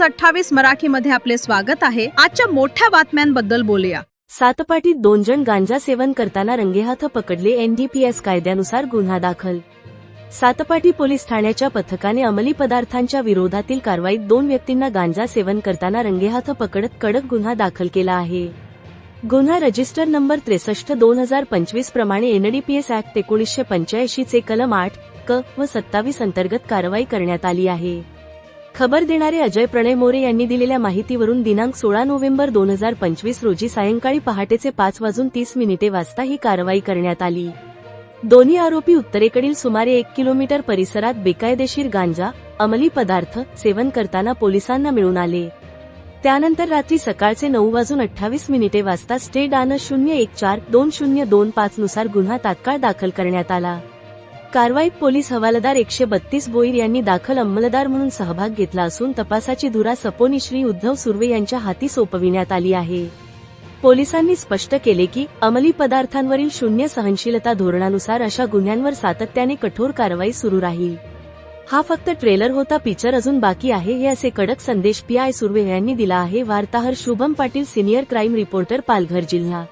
News अठ्ठावीस मराठी मध्ये आपले स्वागत आहे. आजच्या मोठ्या बातम्यांबद्दल बोलूया. सातपाटीत दोन जण गांजा सेवन करताना रंगेहाथ पकडले एनडीपीएस कायद्यानुसार गुन्हा दाखल. सातपाटी पोलीस ठाण्याच्या पथकाने अंमली पदार्थांच्या विरोधातील कारवाईत दोन व्यक्तींना गांजा सेवन करताना रंगेहाथ पकडत कडक गुन्हा दाखल केला आहे. गुन्हा रजिस्टर नंबर त्रेसष्ट दोन हजार पंचवीस प्रमाणे एनडीपीएस ऍक्ट एकोणीसशे पंच्याऐंशी चे कलम आठ क व सत्तावीस अंतर्गत कारवाई करण्यात आली आहे. खबर देणारे अजय प्रणय मोरे यांनी दिलेल्या माहितीवरून दिनांक सोळा नोव्हेंबर दोन हजार पंचवीस रोजी सायंकाळी पहाटेचे पाच वाजून तीस मिनिटे वाजता ही कारवाई करण्यात आली. दोन्ही आरोपी उत्तरेकडील सुमारे एक किलोमीटर परिसरात बेकायदेशीर गांजा अंमली पदार्थ सेवन करताना पोलिसांना मिळून आले. त्यानंतर रात्री सकाळचे नऊ वाजून अठ्ठावीस मिनिटे वाजता स्टेट आन शून्य एक चार दोन शून्य दोन पाच नुसार गुन्हा तात्काळ दाखल करण्यात आला. कारवाईत पोलीस हवालदार एकशे बत्तीस बोईर यांनी दाखल अंमलदार म्हणून सहभाग घेतला असून तपासाची धुरा सपोनी श्री उद्धव सुर्वे यांच्या हाती सोपविण्यात आली आहे. पोलिसांनी स्पष्ट केले की अंमली पदार्थांवरील शून्य सहनशीलता धोरणानुसार अशा गुन्ह्यांवर सातत्याने कठोर कारवाई सुरू राहील. हा फक्त ट्रेलर होता पिक्चर अजून बाकी आहे हे असे कडक संदेश पी आय सुर्वे यांनी दिला आहे. वार्ताहर Shubham Patil senior crime reporter Palghar जिल्हा.